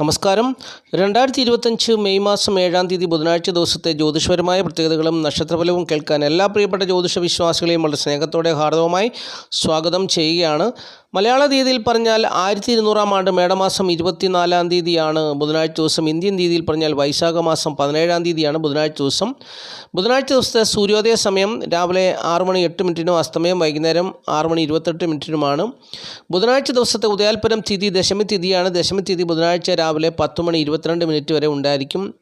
നമസ്കാരം. രണ്ടായിരത്തി ഇരുപത്തഞ്ച് മെയ് മാസം ഏഴാം തീയതി ബുധനാഴ്ച ദിവസത്തെ ജ്യോതിഷപരമായ പ്രത്യേകതകളും നക്ഷത്രഫലവും കേൾക്കാൻ എല്ലാ പ്രിയപ്പെട്ട ജ്യോതിഷ വിശ്വാസികളെയും വളരെ സ്നേഹത്തോടെ ഹാർദവമായി സ്വാഗതം ചെയ്യുകയാണ്. മലയാള തീയതിയിൽ പറഞ്ഞാൽ ആയിരത്തി ഇരുന്നൂറാം ആണ്ട് മേടമാസം ഇരുപത്തിനാലാം തീയതിയാണ് ബുധനാഴ്ച ദിവസം. ഇന്ത്യൻ തീയതിയിൽ പറഞ്ഞാൽ വൈശാഖ മാസം പതിനേഴാം തീയതിയാണ് ബുധനാഴ്ച ദിവസം. ബുധനാഴ്ച ദിവസത്തെ സൂര്യോദയ സമയം രാവിലെ ആറ് മണി എട്ട് മിനിറ്റിനും അസ്തമയം വൈകുന്നേരം ആറ് മണി ഇരുപത്തെട്ട് മിനിറ്റിനുമാണ്. ബുധനാഴ്ച ദിവസത്തെ ഉദയാൽപരം തിഥി ദശമി തിഥിയാണ്. ദശമി തിഥി ബുധനാഴ്ച രാവിലെ പത്ത് മണി ഇരുപത്തിരണ്ട് മിനിറ്റ് വരെ ഉണ്ടായിരിക്കും.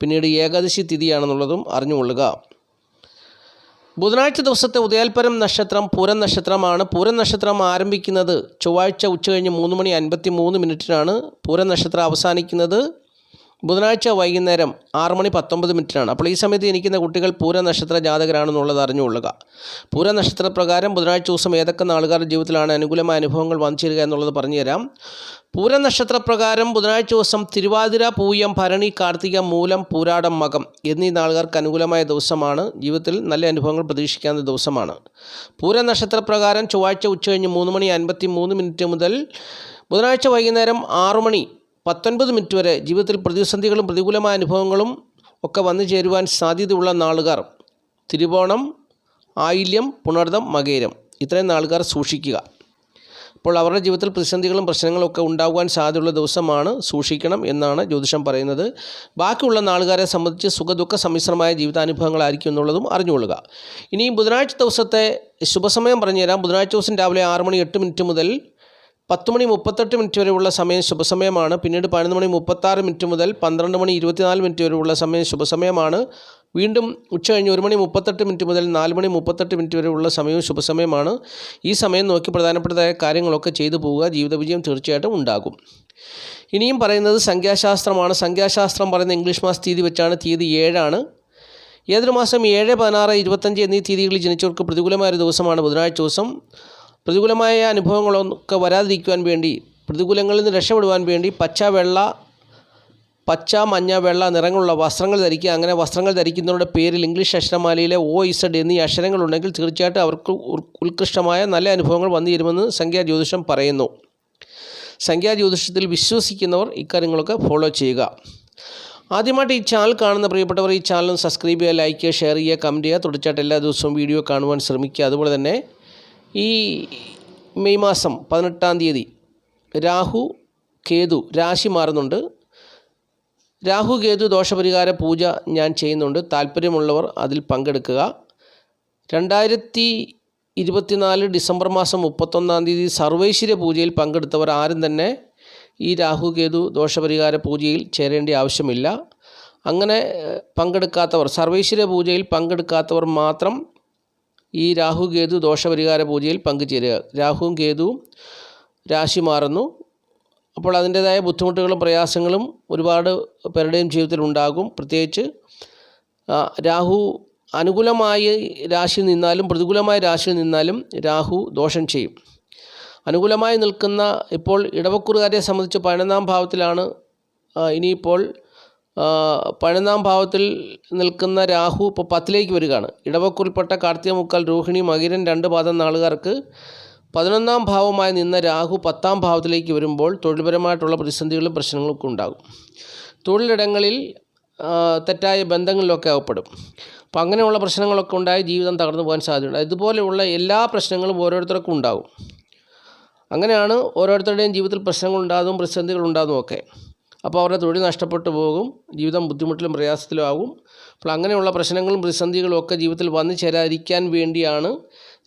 പിന്നീട് ഏകാദശി തിഥിയാണെന്നുള്ളതും അറിഞ്ഞുകൊള്ളുക. ബുധനാഴ്ച ദിവസത്തെ ഉദയാൽപരം നക്ഷത്രം പൂരം നക്ഷത്രമാണ്. പൂരം നക്ഷത്രം ആരംഭിക്കുന്നത് ചൊവ്വാഴ്ച ഉച്ചകഴിഞ്ഞ് മൂന്ന് മണി അൻപത്തി മൂന്ന് മിനിറ്റിനാണ്. പൂരം നക്ഷത്രം അവസാനിക്കുന്നത് ബുധനാഴ്ച വൈകുന്നേരം ആറ് മണി പത്തൊമ്പത് മിനിറ്റിനാണ്. അപ്പോൾ ഈ സമയത്ത് എനിക്കുന്ന കുട്ടികൾ പൂര നക്ഷത്ര ജാതകരാണെന്നുള്ളത് അറിഞ്ഞുകൊള്ളുക. പൂര നക്ഷത്ര പ്രകാരം ബുധനാഴ്ച ദിവസം ഏതൊക്കെ നാളുകാരുടെ ജീവിതത്തിലാണ് അനുകൂലമായ അനുഭവങ്ങൾ വന്നു ചേരുക എന്നുള്ളത് പറഞ്ഞുതരാം. പൂര നക്ഷത്ര പ്രകാരം ബുധനാഴ്ച ദിവസം തിരുവാതിര പൂയം ഭരണി കാർത്തിക മൂലം പൂരാടം മകം എന്നീ നാളുകാർക്ക് അനുകൂലമായ ദിവസമാണ്. ജീവിതത്തിൽ നല്ല അനുഭവങ്ങൾ പ്രതീക്ഷിക്കാവുന്ന ദിവസമാണ്. പൂര നക്ഷത്ര പ്രകാരം ചൊവ്വാഴ്ച ഉച്ചകഴിഞ്ഞ് മൂന്ന് മണി അൻപത്തി മൂന്ന് മിനിറ്റ് മുതൽ ബുധനാഴ്ച വൈകുന്നേരം ആറു മണി പത്തൊൻപത് മിനിറ്റ് വരെ ജീവിതത്തിൽ പ്രതിസന്ധികളും പ്രതികൂലമായ അനുഭവങ്ങളും ഒക്കെ വന്നു ചേരുവാൻ സാധ്യതയുള്ള നാളുകാർ. തിരുവോണം ആയില്യം പുണർദം മകേരം ഇത്രയും നാളുകാർ സൂക്ഷിക്കുക. അപ്പോൾ അവരുടെ ജീവിതത്തിൽ പ്രതിസന്ധികളും പ്രശ്നങ്ങളും ഒക്കെ ഉണ്ടാകുവാൻ സാധ്യതയുള്ള ദിവസമാണ് സൂക്ഷിക്കണം എന്നാണ് ജ്യോതിഷം പറയുന്നത്. ബാക്കിയുള്ള നാളുകാരെ സംബന്ധിച്ച് സുഖദുഃഖ സമ്മിശ്രമായ ജീവിതാനുഭവങ്ങളായിരിക്കും എന്നുള്ളതും അറിഞ്ഞുകൊള്ളുക. ഇനി ബുധനാഴ്ച ദിവസത്തെ ശുഭസമയം പറഞ്ഞുതരാം. ബുധനാഴ്ച ദിവസം രാവിലെ ആറ് മണി എട്ട് മിനിറ്റ് മുതൽ പത്ത് മണി മുപ്പത്തെട്ട് മിനിറ്റ് വരെയുള്ള സമയം ശുഭസമയമാണ്. പിന്നീട് പതിനൊന്ന് മണി മുപ്പത്താറ് മിനിറ്റ് മുതൽ പന്ത്രണ്ട് മണി ഇരുപത്തിനാല് മിനിറ്റ് വരെയുള്ള സമയം ശുഭസമയമാണ്. വീണ്ടും ഉച്ച കഴിഞ്ഞ് ഒരു മണി മുപ്പത്തെട്ട് മിനിറ്റ് മുതൽ നാല് മണി മുപ്പത്തെട്ട് മിനിറ്റ് വരെയുള്ള സമയവും ശുഭസമയമാണ്. ഈ സമയം നോക്കി പ്രധാനപ്പെട്ടതായ കാര്യങ്ങളൊക്കെ ചെയ്തു പോവുക ജീവിത വിജയം തീർച്ചയായിട്ടും ഉണ്ടാകും. ഇനിയും പറയുന്നത് സംഖ്യാശാസ്ത്രമാണ്. സംഖ്യാശാസ്ത്രം പറയുന്ന ഇംഗ്ലീഷ് മാസ തീയതി വെച്ചാണ് തീയതി ഏഴാണ്. ഏതൊരു മാസം ഏഴ് പതിനാറ് ഇരുപത്തഞ്ച് എന്നീ തീയതികളിൽ ജനിച്ചവർക്ക് പ്രതികൂലമായ ഒരു ദിവസമാണ് ബുധനാഴ്ച ദിവസം. പ്രതികൂലമായ അനുഭവങ്ങളൊക്കെ വരാതിരിക്കുവാൻ വേണ്ടി പ്രതികൂലങ്ങളിൽ നിന്ന് രക്ഷപ്പെടുവാൻ വേണ്ടി പച്ച വെള്ള പച്ച മഞ്ഞ വെള്ള നിറങ്ങളുള്ള വസ്ത്രങ്ങൾ ധരിക്കുക. അങ്ങനെ വസ്ത്രങ്ങൾ ധരിക്കുന്നവരുടെ പേരിൽ ഇംഗ്ലീഷ് അക്ഷരമാലയിലെ ഒ ഇസഡ് എന്നീ അക്ഷരങ്ങളുണ്ടെങ്കിൽ തീർച്ചയായിട്ടും അവർക്ക് ഉത്കൃഷ്ടമായ നല്ല അനുഭവങ്ങൾ വന്നു തരുമെന്ന് സംഖ്യാ ജ്യോതിഷം പറയുന്നു. സംഖ്യാ ജ്യോതിഷത്തിൽ വിശ്വസിക്കുന്നവർ ഇക്കാര്യങ്ങളൊക്കെ ഫോളോ ചെയ്യുക. ആദ്യമായിട്ട് ഈ ചാനൽ കാണുന്ന പ്രിയപ്പെട്ടവർ ഈ ചാനൽ സബ്സ്ക്രൈബ് ചെയ്യുക ലൈക്ക് ചെയ്യുക ഷെയർ ചെയ്യുക കമന്റ് ചെയ്യുക. തുടർച്ചയായിട്ട് എല്ലാ ദിവസവും വീഡിയോ കാണുവാൻ ശ്രമിക്കുക. അതുപോലെ തന്നെ ഈ മെയ് മാസം പതിനെട്ടാം തീയതി രാഹു കേതു രാശി മാറുന്നുണ്ട്. രാഹു കേതു ദോഷപരിഹാര പൂജ ഞാൻ ചെയ്യുന്നുണ്ട്. താല്പര്യമുള്ളവർ അതിൽ പങ്കെടുക്കുക. രണ്ടായിരത്തി ഇരുപത്തിനാല് ഡിസംബർ മാസം മുപ്പത്തൊന്നാം തീയതി സർവൈശ്വര്യ പൂജയിൽ പങ്കെടുത്തവർ ആരും തന്നെ ഈ രാഹു കേതു ദോഷപരിഹാര പൂജയിൽ ചേരേണ്ട ആവശ്യമില്ല. അങ്ങനെ പങ്കെടുക്കാത്തവർ സർവൈശ്വര്യ പൂജയിൽ പങ്കെടുക്കാത്തവർ മാത്രം ഈ രാഹു കേതു ദോഷപരിഹാര പൂജയിൽ പങ്കുചേരുക. രാഹുവും കേതുവും രാശി മാറുന്നു. അപ്പോൾ അതിന്റേതായ ബുദ്ധിമുട്ടുകളും പ്രയാസങ്ങളും ഒരുപാട് പേരുടെയും ജീവിതത്തിൽ ഉണ്ടാകും. പ്രത്യേകിച്ച് രാഹു അനുകൂലമായി രാശിയിൽ നിന്നാലും പ്രതികൂലമായ രാശിയിൽ നിന്നാലും രാഹു ദോഷം ചെയ്യും. അനുകൂലമായി നിൽക്കുന്ന ഇപ്പോൾ ഇടവക്കുറുകാരെ സംബന്ധിച്ച് പതിനൊന്നാം ഭാവത്തിലാണ് ഇനിയിപ്പോൾ പതിനൊന്നാം ഭാവത്തിൽ നിൽക്കുന്ന രാഹു ഇപ്പോൾ പത്തിലേക്ക് വരികയാണ്. ഇടവക്കുറിൽപ്പെട്ട കാർത്തിക മുക്കാൽ രോഹിണി മകിരൻ രണ്ട് പാദം നാളുകാർക്ക് പതിനൊന്നാം ഭാവമായി നിന്ന രാഹു പത്താം ഭാവത്തിലേക്ക് വരുമ്പോൾ തൊഴിൽപരമായിട്ടുള്ള പ്രതിസന്ധികളും പ്രശ്നങ്ങളൊക്കെ ഉണ്ടാകും. തൊഴിലിടങ്ങളിൽ തെറ്റായ ബന്ധങ്ങളിലൊക്കെ അകപ്പെടും അപ്പം അങ്ങനെയുള്ള പ്രശ്നങ്ങളൊക്കെ ഉണ്ടായി ജീവിതം തകർന്നു പോകാൻ സാധ്യതയുണ്ട്. ഇതുപോലെയുള്ള എല്ലാ പ്രശ്നങ്ങളും ഓരോരുത്തർക്കും ഉണ്ടാകും. അങ്ങനെയാണ് ഓരോരുത്തരുടെയും ജീവിതത്തിൽ പ്രതിസന്ധികൾ ഉണ്ടാകും ഒക്കെ. അപ്പോൾ അവരുടെ തൊഴിൽ നഷ്ടപ്പെട്ടു പോകും ജീവിതം ബുദ്ധിമുട്ടിലും പ്രയാസത്തിലും ആകും. അപ്പോൾ അങ്ങനെയുള്ള പ്രശ്നങ്ങളും പ്രതിസന്ധികളും ഒക്കെ ജീവിതത്തിൽ വന്നു ചേരാതിരിക്കാൻ വേണ്ടിയാണ്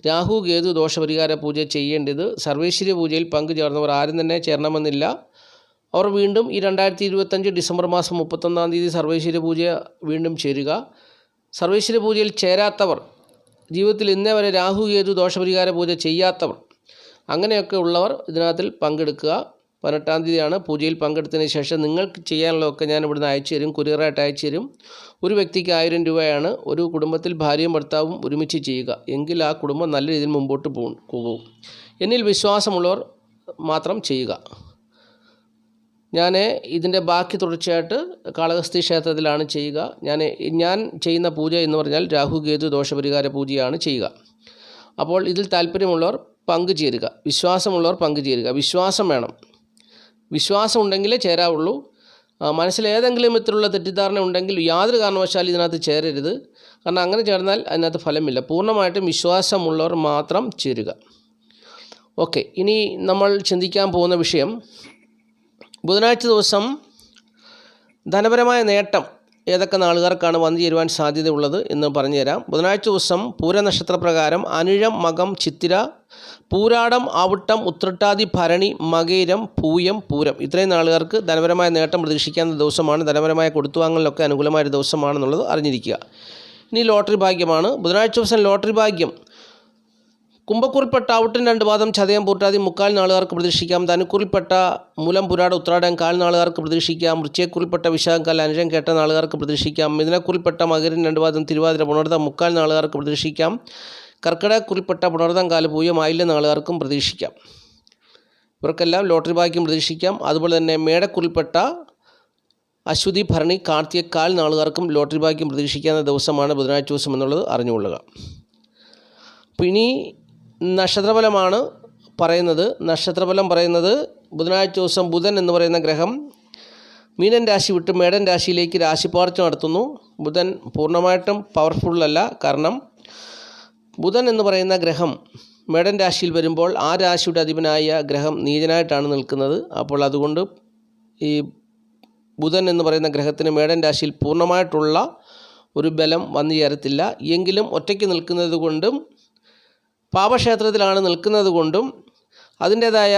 രാഹു കേതു ദോഷപരിഹാര പൂജ ചെയ്യേണ്ടത്. സർവേശ്വര പൂജയിൽ പങ്കു ചേർന്നവർ ആരും തന്നെ ചേരണമെന്നില്ല. അവർ വീണ്ടും ഈ രണ്ടായിരത്തി ഇരുപത്തഞ്ച് ഡിസംബർ മാസം മുപ്പത്തൊന്നാം തീയതി സർവേശ്വര പൂജ വീണ്ടും ചേരുക. സർവേശ്വര പൂജയിൽ ചേരാത്തവർ ജീവിതത്തിൽ ഇന്നേ വരെ രാഹു കേതു ദോഷപരിഹാര പൂജ ചെയ്യാത്തവർ അങ്ങനെയൊക്കെ ഉള്ളവർ ഇതിനകത്തിൽ പങ്കെടുക്കുക. പതിനെട്ടാം തീയതിയാണ്. പൂജയിൽ പങ്കെടുത്തതിന് ശേഷം നിങ്ങൾക്ക് ചെയ്യാനുള്ളതൊക്കെ ഞാൻ ഇവിടുന്ന് അയച്ചു തരും. കുറിയറായിട്ട് അയച്ചു തരും. ഒരു വ്യക്തിക്ക് ആയിരം രൂപയാണ്. ഒരു കുടുംബത്തിൽ ഭാര്യയും ഭർത്താവും ഒരുമിച്ച് ചെയ്യുക. എങ്കിൽ ആ കുടുംബം നല്ല രീതിയിൽ മുമ്പോട്ട് പോകും. പോകും. എന്നിൽ വിശ്വാസമുള്ളവർ മാത്രം ചെയ്യുക. ഞാൻ ഇതിന്റെ ബാക്കി തുടർച്ചയായിട്ട് കാളഹസ്തി ക്ഷേത്രത്തിലാണ് ചെയ്യുക. ഞാൻ ഞാൻ ചെയ്യുന്ന പൂജ എന്ന് പറഞ്ഞാൽ രാഹു കേതു ദോഷപരിഹാര പൂജയാണ് ചെയ്യുക. അപ്പോൾ ഇതിൽ താല്പര്യമുള്ളവർ പങ്കുചേരുക വിശ്വാസമുള്ളവർ പങ്കുചേരുക വിശ്വാസം വേണം. വിശ്വാസം ഉണ്ടെങ്കിലേ ചേരാവുള്ളൂ മനസ്സിൽ ഏതെങ്കിലും വിധത്തിലുള്ള തെറ്റിദ്ധാരണ ഉണ്ടെങ്കിൽ യാതൊരു കാരണവശാലും ഇതിനകത്ത് ചേരരുത്. കാരണം അങ്ങനെ ചേർന്നാൽ അതിനകത്ത് ഫലമില്ല. പൂർണമായിട്ടും വിശ്വാസമുള്ളവർ മാത്രം ചേരുക. ഓക്കെ ഇനി നമ്മൾ ചിന്തിക്കാൻ പോകുന്ന വിഷയം. ബുധനാഴ്ച ദിവസം ധനപരമായ നേട്ടം ഏതൊക്കെ നാളുകാർക്കാണ് വന്നു ചേരുവാൻ സാധ്യതയുള്ളത് എന്ന് പറഞ്ഞുതരാം. ബുധനാഴ്ച ദിവസം പൂരനക്ഷത്രപ്രകാരം അനിഴം മകം ചിത്തിര പൂരാടം ആവിട്ടം ഉത്രട്ടാതി ഭരണി മകേരം പൂയം പൂരം ഇത്രയും നാളുകാർക്ക് ധനപരമായ നേട്ടം പ്രതീക്ഷിക്കാവുന്ന ദിവസമാണ്. ധനപരമായ കൊടുത്തുവാങ്ങലിലൊക്കെ അനുകൂലമായ ദിവസമാണെന്നുള്ളത് അറിഞ്ഞിരിക്കുക. ഇനി ലോട്ടറി ഭാഗ്യമാണ്. ബുധനാഴ്ച ദിവസം ലോട്ടറി ഭാഗ്യം. കുംഭക്കുറിൽപ്പെട്ട ഔട്ടൻ രണ്ട് പാദം ചതയം പൂട്ടാതി മുക്കാൽ നാളുകാർക്ക് പ്രതീക്ഷിക്കാം. ധനുക്കുറിൽപ്പെട്ട മൂലം പുരാട ഉത്രാടം കാൽ നാളുകാർക്ക് പ്രതീക്ഷിക്കാം. വൃശ്ചയക്കുറിൽപ്പെട്ട വിശാഖം അനുജം കേട്ട നാളുകാർക്ക് പ്രതീക്ഷിക്കാം. മിഥുനക്കുറിൽപ്പെട്ട മകരൻ രണ്ട് പാദം തിരുവാതിര പുണർത്തം മുക്കാൽ നാളുകാർക്ക് പ്രതീക്ഷിക്കാം. കർക്കിടകക്കുറിപ്പെട്ട പുണർത്തം കാല പൂയം ആയില്ല നാളുകാർക്കും പ്രതീക്ഷിക്കാം. ഇവർക്കെല്ലാം ലോട്ടറി ഭാഗ്യം പ്രതീക്ഷിക്കാം. അതുപോലെ തന്നെ മേടക്കുറിൽപ്പെട്ട അശ്വതി ഭരണി കാർത്തിക കാൽ നാളുകാർക്കും ലോട്ടറി ഭാഗ്യം പ്രതീക്ഷിക്കാവുന്ന ദിവസമാണ് ബുധനാഴ്ച ദിവസം എന്നുള്ളത് അറിഞ്ഞുകൊള്ളുക. ഇനി നക്ഷത്രഫലമാണ് പറയുന്നത്. നക്ഷത്രഫലം പറയുന്നത് ബുധനാഴ്ച ദിവസം ബുധൻ എന്ന് പറയുന്ന ഗ്രഹം മീനൻ രാശി വിട്ട് മേടൻ രാശിയിലേക്ക് രാശിപ്പാർച്ച നടത്തുന്നു. ബുധൻ പൂർണമായിട്ടും പവർഫുള്ളല്ല കാരണം ബുധൻ എന്ന് പറയുന്ന ഗ്രഹം മേടൻ രാശിയിൽ വരുമ്പോൾ ആ രാശിയുടെ അധിപനായ ഗ്രഹം നീചനായിട്ടാണ് നിൽക്കുന്നത്. അപ്പോൾ അതുകൊണ്ട് ഈ ബുധൻ എന്ന് പറയുന്ന ഗ്രഹത്തിന് മേടൻ രാശിയിൽ പൂർണമായിട്ടുള്ള ഒരു ബലം വന്നു ചേരത്തില്ല. എങ്കിലും ഒറ്റയ്ക്ക് നിൽക്കുന്നത് കൊണ്ടും പാപക്ഷേത്രത്തിലാണ് നിൽക്കുന്നത് കൊണ്ടും അതിന്റേതായ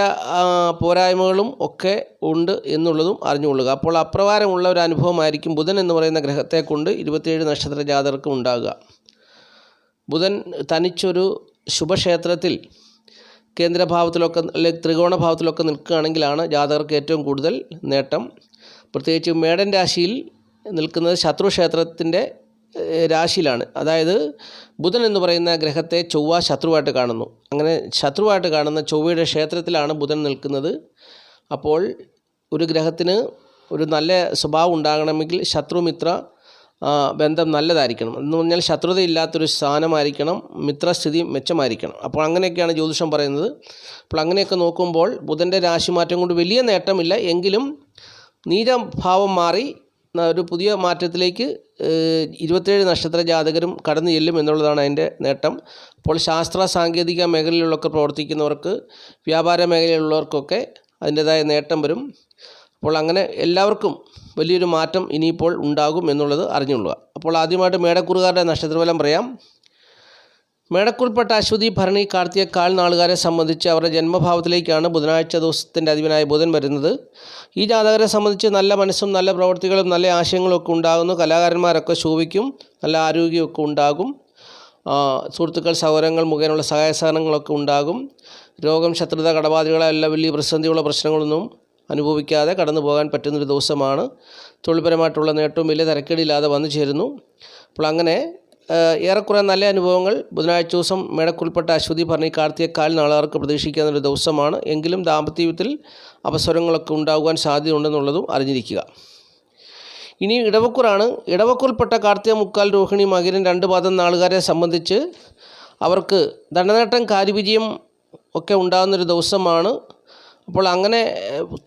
പോരായ്മകളും ഒക്കെ ഉണ്ട് എന്നുള്ളതും അറിഞ്ഞുകൊള്ളുക. അപ്പോൾ അപ്രകാരമുള്ള ഒരു അനുഭവമായിരിക്കും ബുധൻ എന്ന് പറയുന്ന ഗ്രഹത്തെ കൊണ്ട് ഇരുപത്തിയേഴ് നക്ഷത്ര ജാതകർക്കും ഉണ്ടാകുക. ബുധൻ തനിച്ചൊരു ശുഭക്ഷേത്രത്തിൽ കേന്ദ്രഭാവത്തിലൊക്കെ അല്ലെങ്കിൽ ത്രികോണഭാവത്തിലൊക്കെ നിൽക്കുകയാണെങ്കിലാണ് ജാതകർക്ക് ഏറ്റവും കൂടുതൽ നേട്ടം. പ്രത്യേകിച്ച് മേടൻ രാശിയിൽ നിൽക്കുന്നത് ശത്രുക്ഷേത്രത്തിന്റെ രാശിയിലാണ്. അതായത് ബുധൻ എന്ന് പറയുന്ന ഗ്രഹത്തെ ചൊവ്വ ശത്രുവായിട്ട് കാണുന്നു. അങ്ങനെ ശത്രുവായിട്ട് കാണുന്ന ചൊവ്വയുടെ ക്ഷേത്രത്തിലാണ് ബുധൻ നിൽക്കുന്നത്. അപ്പോൾ ഒരു ഗ്രഹത്തിന് ഒരു നല്ല സ്വഭാവം ഉണ്ടാകണമെങ്കിൽ ശത്രുമിത്ര ബന്ധം നല്ലതായിരിക്കണം. എന്ന് പറഞ്ഞാൽ ശത്രുതയില്ലാത്തൊരു സ്ഥാനമായിരിക്കണം മിത്രസ്ഥിതി മെച്ചമായിരിക്കണം. അപ്പോൾ അങ്ങനെയൊക്കെയാണ് ജ്യോതിഷം പറയുന്നത്. അപ്പോൾ അങ്ങനെയൊക്കെ നോക്കുമ്പോൾ ബുധന്റെ രാശിമാറ്റം കൊണ്ട് വലിയ നേട്ടമില്ല. എങ്കിലും നീരഭാവം മാറി ഒരു പുതിയ മാറ്റത്തിലേക്ക് ഇരുപത്തേഴ് നക്ഷത്ര ജാതകരും കടന്നു ചെല്ലും എന്നുള്ളതാണ് അതിന്റെ നേട്ടം. അപ്പോൾ ശാസ്ത്ര സാങ്കേതിക മേഖലയിലൊക്കെ പ്രവർത്തിക്കുന്നവർക്ക് വ്യാപാര മേഖലയിലുള്ളവർക്കൊക്കെ അതിന്റേതായ നേട്ടം വരും. അപ്പോൾ അങ്ങനെ എല്ലാവർക്കും വലിയൊരു മാറ്റം ഇനിയിപ്പോൾ ഉണ്ടാകും എന്നുള്ളത് അറിഞ്ഞുകൊള്ളുക. അപ്പോൾ ആദ്യമായിട്ട് മേടക്കുറുകാരുടെ നക്ഷത്രഫലം പറയാം. മേടക്കുൾപ്പെട്ട അശ്വതി ഭരണി കാർത്തിക കാൽനാളുകാരെ സംബന്ധിച്ച് അവരുടെ ജന്മഭാവത്തിലേക്കാണ് ബുധനാഴ്ച ദിവസത്തിന്റെ അധിപനായ ബുധൻ വരുന്നത്. ഈ ജാതകരെ സംബന്ധിച്ച് നല്ല മനസ്സും നല്ല പ്രവൃത്തികളും നല്ല ആശയങ്ങളും ഒക്കെ ഉണ്ടാകുന്നു. കലാകാരന്മാരൊക്കെ ശോഭിക്കും നല്ല ആരോഗ്യമൊക്കെ ഉണ്ടാകും. സുഹൃത്തുക്കൾ സൗകര്യങ്ങൾ മുഖേനയുള്ള സഹായ സഹകരണങ്ങളൊക്കെ ഉണ്ടാകും. രോഗം ശത്രുത കടബാധികളെല്ലാം വലിയ പ്രതിസന്ധിയുള്ള പ്രശ്നങ്ങളൊന്നും അനുഭവിക്കാതെ കടന്നു പോകാൻ പറ്റുന്നൊരു ദിവസമാണ്. തൊഴിൽപരമായിട്ടുള്ള നേട്ടവും വലിയ തിരക്കേടില്ലാതെ വന്നു ചേരുന്നു. അപ്പോൾ അങ്ങനെ ഏറെക്കുറെ നല്ല അനുഭവങ്ങൾ ബുധനാഴ്ച ദിവസം മേടക്കുൾപ്പെട്ട അശ്വതി ഭരണി കാർത്തിയക്കാൽ നാളുകാർക്ക് പ്രതീക്ഷിക്കുന്ന ഒരു ദിവസമാണ്. എങ്കിലും ദാമ്പത്യത്തിൽ അപസ്വരങ്ങളൊക്കെ ഉണ്ടാകുവാൻ സാധ്യതയുണ്ടെന്നുള്ളതും അറിഞ്ഞിരിക്കുക. ഇനി ഇടവക്കൂറാണ്. ഇടവക്കൂർപ്പെട്ട കാർത്തിക മുക്കാൽ രോഹിണി മകരൻ രണ്ട് പാദം നാളുകാരെ സംബന്ധിച്ച് അവർക്ക് ധനനേട്ടം കാര്യവിജയം ഒക്കെ ഉണ്ടാകുന്നൊരു ദിവസമാണ്. അപ്പോൾ അങ്ങനെ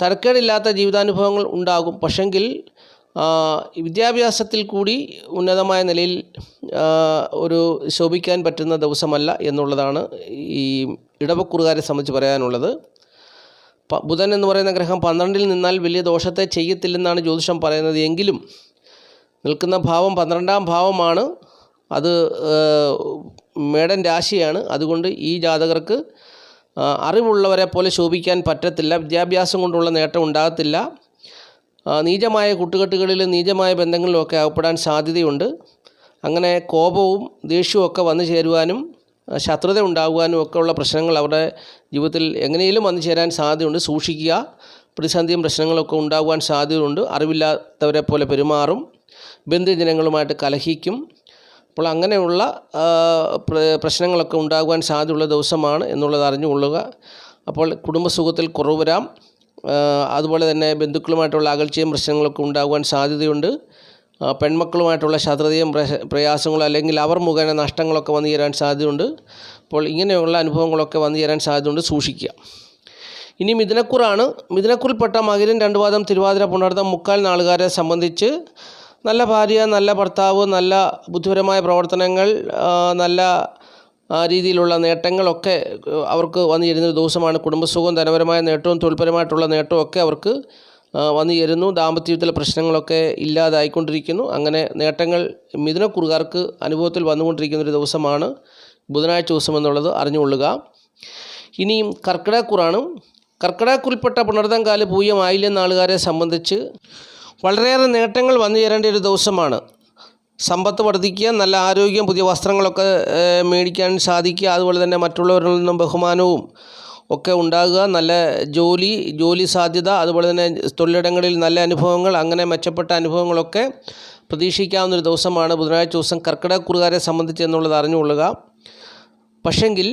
തരക്കേടില്ലാത്ത ജീവിതാനുഭവങ്ങൾ ഉണ്ടാകും. പക്ഷെങ്കിൽ വിദ്യാഭ്യാസത്തിൽ കൂടി ഉന്നതമായ നിലയിൽ ഒരു ശോഭിക്കാൻ പറ്റുന്ന ദിവസമല്ല എന്നുള്ളതാണ് ഈ ഇടവക്കൂറുകാരെ സംബന്ധിച്ച് പറയാനുള്ളത്. ബുധൻ എന്ന് പറയുന്ന ഗ്രഹം പന്ത്രണ്ടിൽ നിന്നാൽ വലിയ ദോഷത്തെ ചെയ്യത്തില്ലെന്നാണ് ജ്യോതിഷം പറയുന്നത്. എങ്കിലും നിൽക്കുന്ന ഭാവം പന്ത്രണ്ടാം ഭാവമാണ്. അത് മേടൻ രാശിയാണ്. അതുകൊണ്ട് ഈ ജാതകർക്ക് അറിവുള്ളവരെ പോലെ ശോഭിക്കാൻ പറ്റത്തില്ല. വിദ്യാഭ്യാസം കൊണ്ടുള്ള നേട്ടം ഉണ്ടാകത്തില്ല. നീചമായ കൂട്ടുകെട്ടുകളിലും നീചമായ ബന്ധങ്ങളിലുമൊക്കെ അകപ്പെടാൻ സാധ്യതയുണ്ട്. അങ്ങനെ കോപവും ദേഷ്യവും ഒക്കെ വന്നു ചേരുവാനും ശത്രുത ഉണ്ടാകുവാനും ഒക്കെ ഉള്ള പ്രശ്നങ്ങൾ അവരുടെ ജീവിതത്തിൽ എങ്ങനെയും വന്നു ചേരാൻ സാധ്യതയുണ്ട്. സൂക്ഷിക്കുക. പ്രതിസന്ധിയും പ്രശ്നങ്ങളൊക്കെ ഉണ്ടാകുവാൻ സാധ്യതയുണ്ട്. അറിവില്ലാത്തവരെ പോലെ പെരുമാറും. ബന്ധുജനങ്ങളുമായിട്ട് കലഹിക്കും. അപ്പോൾ അങ്ങനെയുള്ള പ്രശ്നങ്ങളൊക്കെ ഉണ്ടാകുവാൻ സാധ്യതയുള്ള ദിവസമാണ് എന്നുള്ളത് അറിഞ്ഞുകൊള്ളുക. അപ്പോൾ കുടുംബസുഖത്തിൽ കുറവ് വരാം. അതുപോലെ തന്നെ ബന്ധുക്കളുമായിട്ടുള്ള അകൽച്ചയും പ്രശ്നങ്ങളൊക്കെ ഉണ്ടാകുവാൻ സാധ്യതയുണ്ട്. പെൺമക്കളുമായിട്ടുള്ള ശത്രുതയും പ്രയാസങ്ങളും അല്ലെങ്കിൽ അവർ മുഖേന നഷ്ടങ്ങളൊക്കെ വന്നു ചേരാൻ സാധ്യതയുണ്ട്. അപ്പോൾ ഇങ്ങനെയുള്ള അനുഭവങ്ങളൊക്കെ വന്നു ചേരാൻ സാധ്യതയുണ്ട് സൂക്ഷിക്കുക. ഇനി മിഥുനക്കുറാണ്. മിഥുനക്കുറിൽപ്പെട്ട മകരൻ രണ്ടുപാദം തിരുവാതിര പുണർത്തം മുക്കാൽ നാളുകാരെ സംബന്ധിച്ച് നല്ല ഭാര്യ നല്ല ഭർത്താവ് നല്ല ബുദ്ധിപരമായ പ്രവർത്തനങ്ങൾ നല്ല രീതിയിലുള്ള നേട്ടങ്ങളൊക്കെ അവർക്ക് വന്നു ചേരുന്ന ഒരു ദിവസമാണ് കുടുംബസുഖവും ധനപരമായ നേട്ടവും തൊഴിൽപരമായിട്ടുള്ള നേട്ടവും ഒക്കെ അവർക്ക് ആ, വന്നു ചേരുന്നു ദാമ്പത്യത്തിലെ പ്രശ്നങ്ങളൊക്കെ ഇല്ലാതായിക്കൊണ്ടിരിക്കുന്നു. അങ്ങനെ നേട്ടങ്ങൾ മിഥുനക്കുറുകാർക്ക് അനുഭവത്തിൽ വന്നുകൊണ്ടിരിക്കുന്ന ഒരു ദിവസമാണ് ബുധനാഴ്ച ദിവസം എന്നുള്ളത് അറിഞ്ഞുകൊള്ളുക. ഇനിയും കർക്കിടകക്കുറാണ്. കർക്കിടകക്കുറിൽപ്പെട്ട പുണർതങ്കാൽ പൂയം ആയില്യം നാളുകാരെ സംബന്ധിച്ച് വളരെയേറെ നേട്ടങ്ങൾ വന്നു ചേരേണ്ട ഒരു ദിവസമാണ്. സമ്പത്ത് വർദ്ധിക്കുക നല്ല ആരോഗ്യം പുതിയ വസ്ത്രങ്ങളൊക്കെ മേടിക്കാൻ സാധിക്കുക അതുപോലെ തന്നെ മറ്റുള്ളവരിൽ നിന്നും ബഹുമാനവും ഒക്കെ ഉണ്ടാകുക നല്ല ജോലി ജോലി സാധ്യത അതുപോലെ തന്നെ തൊഴിലിടങ്ങളിൽ നല്ല അനുഭവങ്ങൾ അങ്ങനെ മെച്ചപ്പെട്ട അനുഭവങ്ങളൊക്കെ പ്രതീക്ഷിക്കാവുന്ന ഒരു ദിവസമാണ് ബുധനാഴ്ച ദിവസം കർക്കിടകക്കുറുകാരെ സംബന്ധിച്ച് എന്നുള്ളത് അറിഞ്ഞുകൊള്ളുക. പക്ഷെങ്കിൽ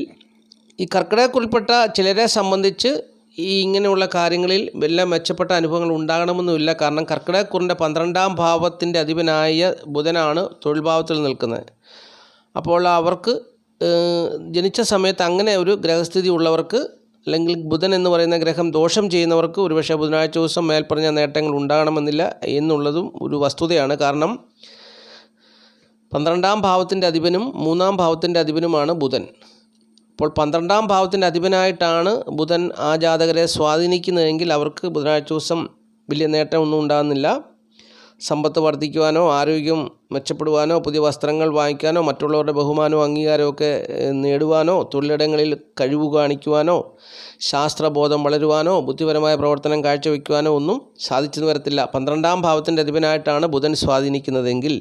ഈ കർക്കിടകക്കുറിൽപ്പെട്ട ചിലരെ സംബന്ധിച്ച് ഈ ഇങ്ങനെയുള്ള കാര്യങ്ങളിൽ എല്ലാം മെച്ചപ്പെട്ട അനുഭവങ്ങൾ ഉണ്ടാകണമെന്നുമില്ല. കാരണം കർക്കിടകക്കുറിന്റെ പന്ത്രണ്ടാം ഭാവത്തിന്റെ അധിപനായ ബുധനാണ് തൊഴിൽ ഭാവത്തിൽ നിൽക്കുന്നത്. അപ്പോൾ അവർക്ക് ജനിച്ച സമയത്ത് അങ്ങനെ ഒരു ഗ്രഹസ്ഥിതി ഉള്ളവർക്ക് അല്ലെങ്കിൽ ബുധൻ എന്ന് പറയുന്ന ഗ്രഹം ദോഷം ചെയ്യുന്നവർക്ക് ഒരുപക്ഷെ ബുധനാഴ്ച ദിവസം മേൽപ്പറഞ്ഞ നേട്ടങ്ങൾ ഉണ്ടാകണമെന്നില്ല എന്നുള്ളതും ഒരു വസ്തുതയാണ്. കാരണം പന്ത്രണ്ടാം ഭാവത്തിന്റെ അധിപനും മൂന്നാം ഭാവത്തിന്റെ അധിപനുമാണ് ബുധൻ. അപ്പോൾ പന്ത്രണ്ടാം ഭാവത്തിന്റെ അധിപനായിട്ടാണ് ബുധൻ ആ ജാതകരെ സ്വാധീനിക്കുന്നതെങ്കിൽ അവർക്ക് ബുധനാഴ്ച ദിവസം വലിയ നേട്ടമൊന്നും ഉണ്ടാകുന്നില്ല. സമ്പത്ത് വർദ്ധിക്കുവാനോ ആരോഗ്യം മെച്ചപ്പെടുവാനോ പുതിയ വസ്ത്രങ്ങൾ വാങ്ങിക്കാനോ മറ്റുള്ളവരുടെ ബഹുമാനവും അംഗീകാരവും ഒക്കെ നേടുവാനോ തൊഴിലിടങ്ങളിൽ കഴിവ് കാണിക്കുവാനോ ശാസ്ത്രബോധം വളരുവാനോ ബുദ്ധിപരമായ പ്രവർത്തനം കാഴ്ചവെക്കുവാനോ ഒന്നും സാധിച്ചെന്ന് വരത്തില്ല. പന്ത്രണ്ടാം ഭാവത്തിന്റെ അധിപനായിട്ടാണ് ബുധൻ സ്വാധീനിക്കുന്നതെങ്കിൽ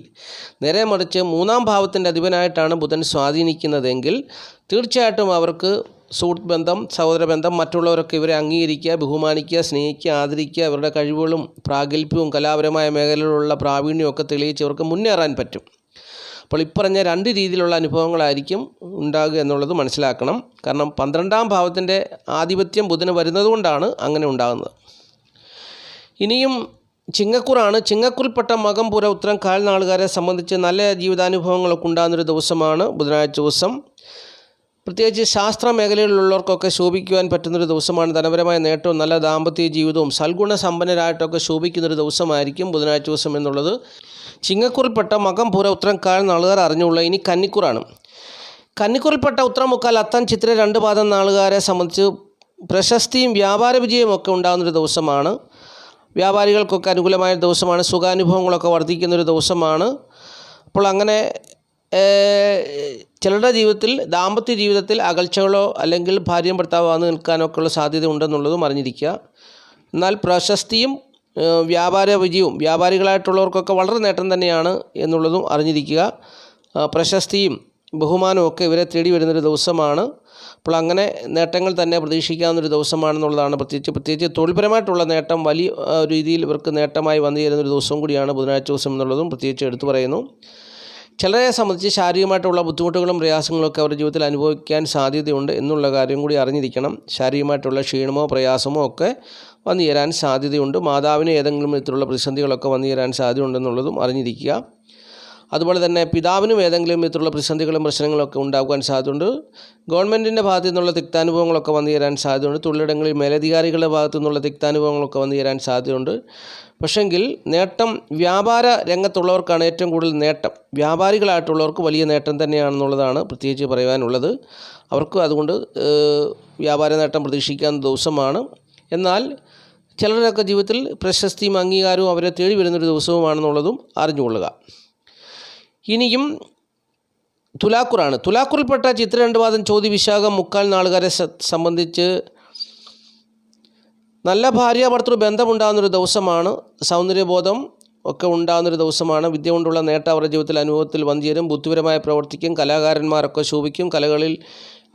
നേരെ മറിച്ച് മൂന്നാം ഭാവത്തിന്റെ അധിപനായിട്ടാണ് ബുധൻ സ്വാധീനിക്കുന്നതെങ്കിൽ തീർച്ചയായിട്ടും അവർക്ക് സുഹൃത്ത് ബന്ധം സഹോദര ബന്ധം മറ്റുള്ളവരൊക്കെ ഇവരെ അംഗീകരിക്കുക ബഹുമാനിക്കുക സ്നേഹിക്കുക ആദരിക്കുക അവരുടെ കഴിവുകളും പ്രാഗൽഭ്യവും കലാപരമായ മേഖലയിലുള്ള പ്രാവീണ്യവും ഒക്കെ തെളിയിച്ച് ഇവർക്ക് മുന്നേറാൻ പറ്റും. അപ്പോൾ ഇപ്പറഞ്ഞ രണ്ട് രീതിയിലുള്ള അനുഭവങ്ങളായിരിക്കും ഉണ്ടാകുക എന്നുള്ളത് മനസ്സിലാക്കണം. കാരണം പന്ത്രണ്ടാം ഭാവത്തിന്റെ ആധിപത്യം ബുധന് വരുന്നതുകൊണ്ടാണ് അങ്ങനെ ഉണ്ടാകുന്നത്. ഇനിയും ചിങ്ങക്കുറാണ്. ചിങ്ങക്കുറിൽപ്പെട്ട മകം പുര ഉത്തരം കാൽ നാളുകാരെ സംബന്ധിച്ച് നല്ല ജീവിതാനുഭവങ്ങളൊക്കെ ഉണ്ടാകുന്നൊരു ദിവസമാണ് ബുധനാഴ്ച ദിവസം. പ്രത്യേകിച്ച് ശാസ്ത്ര മേഖലയിലുള്ളവർക്കൊക്കെ ശോഭിക്കുവാൻ പറ്റുന്നൊരു ദിവസമാണ് ധനപരമായ നേട്ടവും നല്ല ദാമ്പത്യ ജീവിതവും. സൽഗുണ സമ്പന്നരായിട്ടൊക്കെ ശോഭിക്കുന്നൊരു ദിവസമായിരിക്കും ബുധനാഴ്ച ദിവസം എന്നുള്ളത്. ചിങ്ങക്കൂറിൽപ്പെട്ട മകം പൂര ഉത്തരം കാൽ നാളുകാർ അറിഞ്ഞുള്ള ഇനി കന്നിക്കൂറാണ്. കന്നിക്കൂറിൽപ്പെട്ട ഉത്തരം മുക്കാൽ അത്തം ചിത്ര രണ്ട് പാദം നാളുകാരെ സംബന്ധിച്ച് പ്രശസ്തിയും വ്യാപാര വിജയവും ഒക്കെ ഉണ്ടാകുന്നൊരു ദിവസമാണ്. വ്യാപാരികൾക്കൊക്കെ അനുകൂലമായ ദിവസമാണ്. സുഖാനുഭവങ്ങളൊക്കെ വർദ്ധിക്കുന്നൊരു ദിവസമാണ്. അപ്പോൾ അങ്ങനെ ചിലരുടെ ജീവിതത്തിൽ ദാമ്പത്യ ജീവിതത്തിൽ അകൽച്ചകളോ അല്ലെങ്കിൽ ഭാര്യയും ഭർത്താവ് വന്ന് നിൽക്കാനൊക്കെ സാധ്യത ഉണ്ടെന്നുള്ളതും അറിഞ്ഞിരിക്കുക. എന്നാൽ പ്രശസ്തിയും വ്യാപാര വിജയവും വ്യാപാരികളായിട്ടുള്ളവർക്കൊക്കെ വളരെ നേട്ടം തന്നെയാണ് എന്നുള്ളതും അറിഞ്ഞിരിക്കുക. പ്രശസ്തിയും ബഹുമാനവും ഒക്കെ ഇവരെ തേടി വരുന്നൊരു ദിവസമാണ്. അപ്പോൾ അങ്ങനെ നേട്ടങ്ങൾ തന്നെ പ്രതീക്ഷിക്കാവുന്നൊരു ദിവസമാണെന്നുള്ളതാണ് പ്രത്യേകിച്ച്. പ്രത്യേകിച്ച് തൊഴിൽപരമായിട്ടുള്ള നേട്ടം വലിയ രീതിയിൽ ഇവർക്ക് നേട്ടമായി വന്നു ചേരുന്നൊരു ദിവസം കൂടിയാണ് ബുധനാഴ്ച ദിവസം എന്നുള്ളതും പ്രത്യേകിച്ച് എടുത്തു പറയുന്നു. ചിലരെ സംബന്ധിച്ച് ശാരീരികമായിട്ടുള്ള ബുദ്ധിമുട്ടുകളും പ്രയാസങ്ങളും ഒക്കെ അവരുടെ ജീവിതത്തിൽ അനുഭവിക്കാൻ സാധ്യതയുണ്ട് എന്നുള്ള കാര്യം കൂടി അറിഞ്ഞിരിക്കണം. ശാരീരികമായിട്ടുള്ള ക്ഷീണമോ പ്രയാസമോ ഒക്കെ വന്നു ചേരാൻ സാധ്യതയുണ്ട്. മാതാവിന് ഏതെങ്കിലും വിധത്തിലുള്ള പ്രതിസന്ധികളൊക്കെ വന്നു ചേരാൻ സാധ്യതയുണ്ടെന്നുള്ളതും അറിഞ്ഞിരിക്കുക. അതുപോലെ തന്നെ പിതാവിനും ഏതെങ്കിലും വിധത്തിലുള്ള പ്രതിസന്ധികളും പ്രശ്നങ്ങളൊക്കെ ഉണ്ടാകുവാൻ സാധ്യതയുണ്ട്. ഗവൺമെന്റിന്റെ ഭാഗത്തു നിന്നുള്ള തിക്താനുഭവങ്ങളൊക്കെ വന്നു ചേരാൻ സാധ്യതയുണ്ട്. തൊഴിലിടങ്ങളിൽ മേലധികാരികളുടെ ഭാഗത്തു നിന്നുള്ള തിക്താനുഭവങ്ങളൊക്കെ വന്നു ചേരാൻ സാധ്യതയുണ്ട്. പക്ഷെങ്കിൽ നേട്ടം വ്യാപാര രംഗത്തുള്ളവർക്കാണ് ഏറ്റവും കൂടുതൽ നേട്ടം. വ്യാപാരികളായിട്ടുള്ളവർക്ക് വലിയ നേട്ടം തന്നെയാണെന്നുള്ളതാണ് പ്രത്യേകിച്ച് പറയുവാനുള്ളത് അവർക്ക് അതുകൊണ്ട് വ്യാപാര നേട്ടം പ്രതീക്ഷിക്കാവുന്ന ദിവസമാണ്. എന്നാൽ ചിലരൊക്കെ ജീവിതത്തിൽ പ്രശസ്തിയും അംഗീകാരവും അവരെ തേടി വരുന്നൊരു ദിവസവുമാണെന്നുള്ളതും അറിഞ്ഞുകൊള്ളുക. ഇനിയും തുലാക്കുറാണ് തുലാക്കുറിൽപ്പെട്ട ചിത്രരണ്ടുവാദം ചോദ്യ പാദം ചോതി വിശാഖം മുക്കാൽ നാളുകാരെ സംബന്ധിച്ച് നല്ല ഭാര്യ ഭർത്തൃ ബന്ധമുണ്ടാകുന്നൊരു ദിവസമാണ്. സൗന്ദര്യബോധം ഒക്കെ ഉണ്ടാകുന്നൊരു ദിവസമാണ്. വിദ്യ കൊണ്ടുള്ള നേട്ടം അവരുടെ ജീവിതത്തിൽ അനുഭവത്തിൽ വന്നുചേരും ബുദ്ധിപരമായി പ്രവർത്തിക്കും. കലാകാരന്മാരൊക്കെ ശോഭിക്കും. കലകളിൽ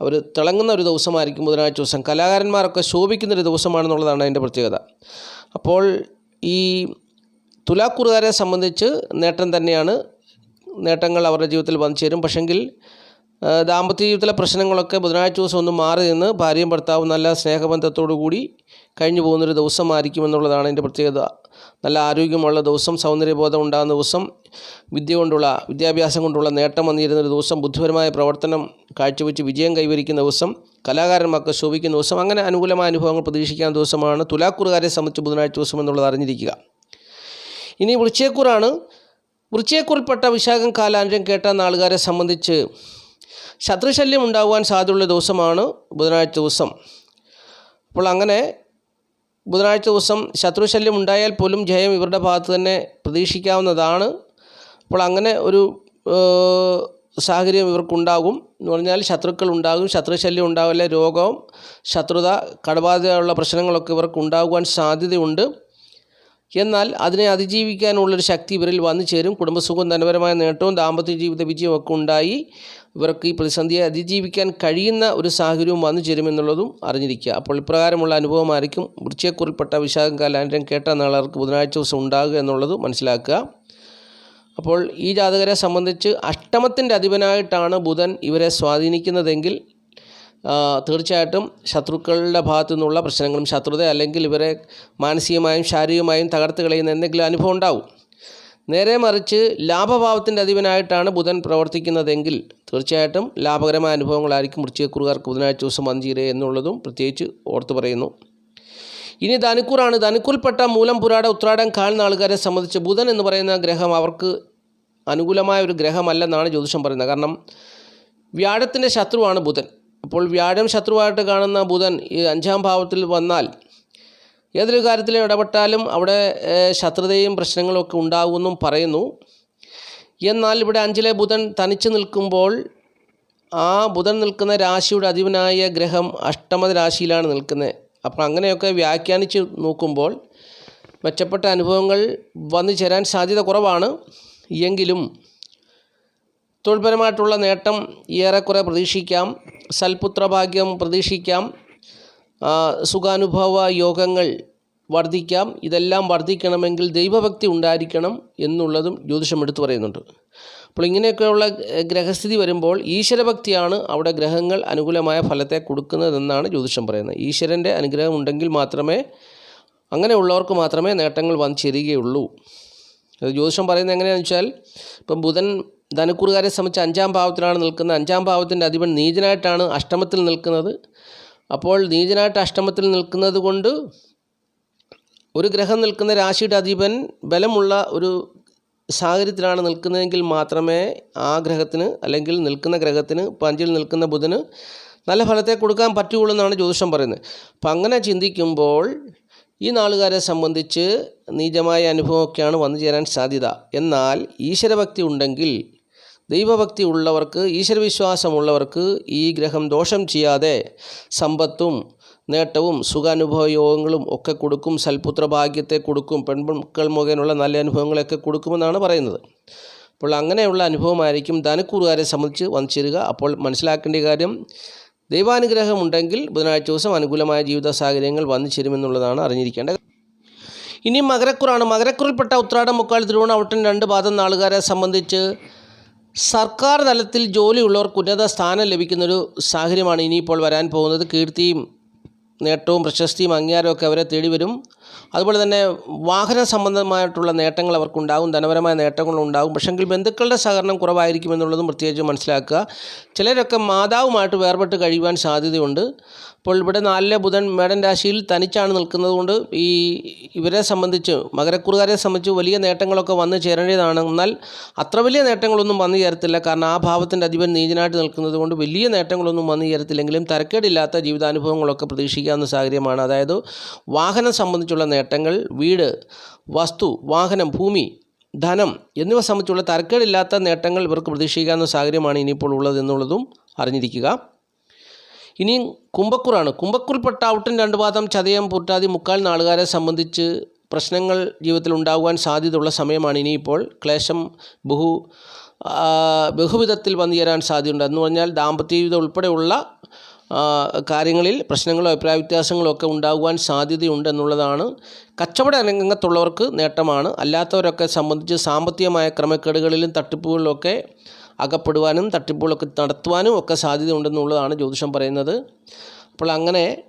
അവർ തിളങ്ങുന്ന ഒരു ദിവസമായിരിക്കും ബുധനാഴ്ച ദിവസം. കലാകാരന്മാരൊക്കെ ശോഭിക്കുന്ന ഒരു ദിവസമാണെന്നുള്ളതാണ് അതിന്റെ പ്രത്യേകത. അപ്പോൾ ഈ തുലാക്കുറുകാരെ സംബന്ധിച്ച് നേട്ടം തന്നെയാണ് നേട്ടങ്ങൾ അവരുടെ ജീവിതത്തിൽ വന്നു ചേരും. പക്ഷെങ്കിൽ ദാമ്പത്യ ജീവിതത്തിലെ പ്രശ്നങ്ങളൊക്കെ ബുധനാഴ്ച ദിവസം ഒന്ന് മാറി നിന്ന് ഭാര്യയും ഭർത്താവും നല്ല സ്നേഹബന്ധത്തോടു കൂടി കഴിഞ്ഞു പോകുന്നൊരു ദിവസമായിരിക്കും എന്നുള്ളതാണ് അതിന്റെ പ്രത്യേകത. നല്ല ആരോഗ്യമുള്ള ദിവസം സൗന്ദര്യബോധം ഉണ്ടാകുന്ന ദിവസം വിദ്യ കൊണ്ടുള്ള വിദ്യാഭ്യാസം കൊണ്ടുള്ള നേട്ടം വന്നിരുന്നൊരു ദിവസം ബുദ്ധിപരമായ പ്രവർത്തനം കാഴ്ചവെച്ച് വിജയം കൈവരിക്കുന്ന ദിവസം കലാകാരന്മാർക്ക് ശോഭിക്കുന്ന ദിവസം അങ്ങനെ അനുകൂലമായ അനുഭവങ്ങൾ പ്രതീക്ഷിക്കാവുന്ന ദിവസമാണ് തുലാക്കുറുകാരെ സംബന്ധിച്ച് ബുധനാഴ്ച ദിവസം എന്നുള്ളത് അറിഞ്ഞിരിക്കുക. ഇനി വൃശ്ചയക്കൂറാണ് വൃശ്ചയക്കൂറിൽപ്പെട്ട വിശാഖം കാലാന്ത്യം കേട്ട നാളുകാരെ സംബന്ധിച്ച് ശത്രുശല്യം ഉണ്ടാകുവാൻ സാധ്യതയുള്ള ദിവസമാണ് ബുധനാഴ്ച ദിവസം. അപ്പോൾ അങ്ങനെ ബുധനാഴ്ച ദിവസം ശത്രുശല്യം ഉണ്ടായാൽ പോലും ജയം ഇവരുടെ ഭാഗത്ത് തന്നെ പ്രതീക്ഷിക്കാവുന്നതാണ്. അപ്പോൾ അങ്ങനെ ഒരു സാഹചര്യം ഇവർക്കുണ്ടാകും. എന്ന് പറഞ്ഞാൽ ശത്രുക്കൾ ഉണ്ടാകും ശത്രുശല്യം ഉണ്ടാവില്ല രോഗവും ശത്രുത കടബാധയുള്ള പ്രശ്നങ്ങളൊക്കെ ഇവർക്ക് ഉണ്ടാകുവാൻ സാധ്യതയുണ്ട്. എന്നാൽ അതിനെ അതിജീവിക്കാനുള്ളൊരു ശക്തി ഇവരിൽ വന്നു ചേരും. കുടുംബസുഖവും ധനപരമായ നേട്ടവും ദാമ്പത്യ ജീവിത വിജയവും ഒക്കെ ഉണ്ടായി. ഇവർക്ക് ഈ പ്രതിസന്ധിയെ അതിജീവിക്കാൻ കഴിയുന്ന ഒരു സാഹചര്യവും വന്നു ചേരുമെന്നുള്ളതും അറിഞ്ഞിരിക്കുക. അപ്പോൾ ഇപ്രകാരമുള്ള അനുഭവമായിരിക്കും വൃക്ഷയെക്കുറിപ്പെട്ട വിശാഖം കാലാന്ത്യം കേട്ട നാളർക്ക് ബുധനാഴ്ച ദിവസം ഉണ്ടാകുക എന്നുള്ളത് മനസ്സിലാക്കുക. അപ്പോൾ ഈ ജാതകരെ സംബന്ധിച്ച് അഷ്ടമത്തിന്റെ അധിപനായിട്ടാണ് ബുധൻ ഇവരെ സ്വാധീനിക്കുന്നതെങ്കിൽ തീർച്ചയായിട്ടും ശത്രുക്കളുടെ ഭാഗത്തു നിന്നുള്ള പ്രശ്നങ്ങളും ശത്രുത അല്ലെങ്കിൽ ഇവരെ മാനസികമായും ശാരീരികമായും തകർത്ത് കളയുന്ന എന്തെങ്കിലും അനുഭവം ഉണ്ടാവും. നേരെ മറിച്ച് ലാഭഭാവത്തിന്റെ അധിപനായിട്ടാണ് ബുധൻ പ്രവർത്തിക്കുന്നതെങ്കിൽ തീർച്ചയായിട്ടും ലാഭകരമായ അനുഭവങ്ങളായിരിക്കും വൃശ്ചികക്കുറുകാർക്ക് ബുധനാഴ്ച ദിവസം വഞ്ചീരേ എന്നുള്ളതും പ്രത്യേകിച്ച് ഓർത്തു പറയുന്നു. ഇനി ധനുക്കൂറാണ്. ധനുക്കൂൽപ്പെട്ട മൂലം പുരാട ഉത്രാടം കാണുന്ന ആൾക്കാരെ സംബന്ധിച്ച് ബുധൻ എന്ന് പറയുന്ന ഗ്രഹം അവർക്ക് അനുകൂലമായ ഒരു ഗ്രഹമല്ലെന്നാണ് ജ്യോതിഷം പറയുന്നത്. കാരണം വ്യാഴത്തിന്റെ ശത്രുവാണ് ബുധൻ. അപ്പോൾ വ്യാഴം ശത്രുവായിട്ട് കാണുന്ന ബുധൻ ഈ അഞ്ചാം ഭാവത്തിൽ വന്നാൽ ഏതൊരു കാര്യത്തിൽ ഇടപെട്ടാലും അവിടെ ശത്രുതയും പ്രശ്നങ്ങളും ഒക്കെ ഉണ്ടാകുമെന്നും പറയുന്നു. എന്നാൽ ഇവിടെ അഞ്ചിലെ ബുധൻ തനിച്ച് നിൽക്കുമ്പോൾ ആ ബുധൻ നിൽക്കുന്ന രാശിയുടെ അധിപനായ ഗ്രഹം അഷ്ടമ രാശിയിലാണ് നിൽക്കുന്നത്. അപ്പോൾ അങ്ങനെയൊക്കെ വ്യാഖ്യാനിച്ച് നോക്കുമ്പോൾ മെച്ചപ്പെട്ട അനുഭവങ്ങൾ വന്നു ചേരാൻ സാധ്യത കുറവാണ്. എങ്കിലും തൊഴിൽപരമായിട്ടുള്ള നേട്ടം ഏറെക്കുറെ പ്രതീക്ഷിക്കാം. സൽപുത്രഭാഗ്യം പ്രതീക്ഷിക്കാം. സുഖാനുഭവ യോഗങ്ങൾ വർദ്ധിക്കാം. ഇതെല്ലാം വർദ്ധിക്കണമെങ്കിൽ ദൈവഭക്തി ഉണ്ടായിരിക്കണം എന്നുള്ളതും ജ്യോതിഷം എടുത്തു പറയുന്നുണ്ട്. അപ്പോൾ ഇങ്ങനെയൊക്കെയുള്ള ഗ്രഹസ്ഥിതി വരുമ്പോൾ ഈശ്വരഭക്തിയാണ് അവിടെ ഗ്രഹങ്ങൾ അനുകൂലമായ ഫലത്തെ കൊടുക്കുന്നതെന്നാണ് ജ്യോതിഷം പറയുന്നത്. ഈശ്വരന്റെ അനുഗ്രഹം ഉണ്ടെങ്കിൽ മാത്രമേ അങ്ങനെയുള്ളവർക്ക് മാത്രമേ നേട്ടങ്ങൾ വന്നു ചേരുകയുള്ളൂ അത് ജ്യോതിഷം പറയുന്നത് എങ്ങനെയാണെന്ന് വെച്ചാൽ ഇപ്പം ബുധൻ ധനുക്കുറുകാരെ സംബന്ധിച്ച് അഞ്ചാം ഭാവത്തിലാണ് നിൽക്കുന്നത്. അഞ്ചാം ഭാവത്തിന്റെ അധിപൻ നീചനായിട്ടാണ് അഷ്ടമത്തിൽ നിൽക്കുന്നത്. അപ്പോൾ നീചനായിട്ട് അഷ്ടമത്തിൽ നിൽക്കുന്നത് കൊണ്ട് ഒരു ഗ്രഹം നിൽക്കുന്ന രാശിയുടെ അധിപൻ ബലമുള്ള ഒരു സാഹചര്യത്തിലാണ് നിൽക്കുന്നതെങ്കിൽ മാത്രമേ ആ ഗ്രഹത്തിന് അല്ലെങ്കിൽ നിൽക്കുന്ന ഗ്രഹത്തിന് പഞ്ചിൽ നിൽക്കുന്ന ബുധന് നല്ല ഫലത്തെ കൊടുക്കാൻ പറ്റുകയുള്ളൂ എന്നാണ് ജ്യോതിഷം പറയുന്നത്. അപ്പം അങ്ങനെ ചിന്തിക്കുമ്പോൾ ഈ നാളുകാരെ സംബന്ധിച്ച് നീചമായ അനുഭവമൊക്കെയാണ് വന്നു ചേരാൻ സാധ്യത. എന്നാൽ ഈശ്വരഭക്തി ഉണ്ടെങ്കിൽ ദൈവഭക്തി ഉള്ളവർക്ക് ഈശ്വരവിശ്വാസമുള്ളവർക്ക് ഈ ഗ്രഹം ദോഷം ചെയ്യാതെ സമ്പത്തും നേട്ടവും സുഖാനുഭവയോഗങ്ങളും ഒക്കെ കൊടുക്കും സൽപുത്രഭാഗ്യത്തെ കൊടുക്കും പെൺമക്കൾ മുഖേനുള്ള നല്ല അനുഭവങ്ങളൊക്കെ കൊടുക്കുമെന്നാണ് പറയുന്നത്. അപ്പോൾ അങ്ങനെയുള്ള അനുഭവമായിരിക്കും ധനക്കൂറുകാരെ സംബന്ധിച്ച് വന്നിച്ചേരുക. ചേരുക അപ്പോൾ മനസ്സിലാക്കേണ്ട കാര്യം ദൈവാനുഗ്രഹം ഉണ്ടെങ്കിൽ ബുധനാഴ്ച ദിവസം അനുകൂലമായ ജീവിത സാഹചര്യങ്ങൾ വന്നു ചേരുമെന്നുള്ളതാണ് അറിഞ്ഞിരിക്കേണ്ടത്. ഇനി മകരക്കുറാണ്. മകരക്കുറിൽപ്പെട്ട ഉത്രാടം മുക്കാൽ തിരുവോണം ഔട്ടൻ രണ്ട് പാദം നാളുകാരെ സംബന്ധിച്ച് സർക്കാർ തലത്തിൽ ജോലിയുള്ളവർക്ക് ഉന്നത സ്ഥാനം ലഭിക്കുന്നൊരു സാഹചര്യമാണ് ഇനിയിപ്പോൾ വരാൻ പോകുന്നത്. കീർത്തിയും നേട്ടവും പ്രശസ്തിയും അംഗീകാരമൊക്കെ അവരെ തേടി വരും. അതുപോലെ തന്നെ വാഹന സംബന്ധമായിട്ടുള്ള നേട്ടങ്ങൾ അവർക്കുണ്ടാകും ധനപരമായ നേട്ടങ്ങളുണ്ടാകും പക്ഷെങ്കിൽ ബന്ധുക്കളുടെ സഹകരണം കുറവായിരിക്കും എന്നുള്ളതും പ്രത്യേകിച്ച് മനസ്സിലാക്കുക. ചിലരൊക്കെ മാതാവുമായിട്ട് വേർപെട്ട് കഴിയുവാൻ സാധ്യതയുണ്ട്. അപ്പോൾ ഇവിടെ നാലിലെ ബുധൻ മേടൻ രാശിയിൽ തനിച്ചാണ് നിൽക്കുന്നത് കൊണ്ട് ഈ ഇവരെ സംബന്ധിച്ച് മകരക്കുറുകാരെ സംബന്ധിച്ച് വലിയ നേട്ടങ്ങളൊക്കെ വന്നു ചേരേണ്ടതാണ്. എന്നാൽ അത്ര വലിയ നേട്ടങ്ങളൊന്നും വന്നു ചേരത്തില്ല. കാരണം ആ ഭാവത്തിന്റെ അധിപൻ നീചനായിട്ട് നിൽക്കുന്നത് കൊണ്ട് വലിയ നേട്ടങ്ങളൊന്നും വന്നു ചേരത്തില്ലെങ്കിലും തരക്കേടില്ലാത്ത ജീവിതാനുഭവങ്ങളൊക്കെ പ്രതീക്ഷിക്കാവുന്ന സാഹചര്യമാണ്. അതായത് വാഹനം സംബന്ധിച്ചുള്ള നേട്ടങ്ങൾ വീട് വസ്തു വാഹനം ഭൂമി ധനം എന്നിവ സംബന്ധിച്ചുള്ള തരക്കേടില്ലാത്ത നേട്ടങ്ങൾ ഇവർക്ക് പ്രതീക്ഷിക്കാവുന്ന സാഹചര്യമാണ് ഇനിയിപ്പോൾ ഉള്ളത് എന്നുള്ളതും അറിഞ്ഞിരിക്കുക. ഇനി കുംഭക്കുറാണ്. കുംഭക്കുറിൽപ്പെട്ട ഔട്ടൻ രണ്ട് പാദം ചതയം പൂറ്റാതി മുക്കാൽ നാളുകാരെ സംബന്ധിച്ച് പ്രശ്നങ്ങൾ ജീവിതത്തിൽ ഉണ്ടാകുവാൻ സാധ്യതയുള്ള സമയമാണ് ഇനിയിപ്പോൾ. ക്ലേശം ബഹു ബഹുവിധത്തിൽ വന്നു ചേരാൻ സാധ്യതയുണ്ട്. എന്ന് പറഞ്ഞാൽ ദാമ്പത്യ ജീവിതം ഉൾപ്പെടെയുള്ള കാര്യങ്ങളിൽ പ്രശ്നങ്ങളോ അഭിപ്രായ വ്യത്യാസങ്ങളോ ഒക്കെ ഉണ്ടാകുവാൻ സാധ്യതയുണ്ട് എന്നുള്ളതാണ്. കച്ചവട രംഗത്തുള്ളവർക്ക് നേട്ടമാണ്. അല്ലാത്തവരൊക്കെ സംബന്ധിച്ച് സാമ്പത്തികമായ ക്രമക്കേടുകളിലും അപ്പോൾ അങ്ങനെ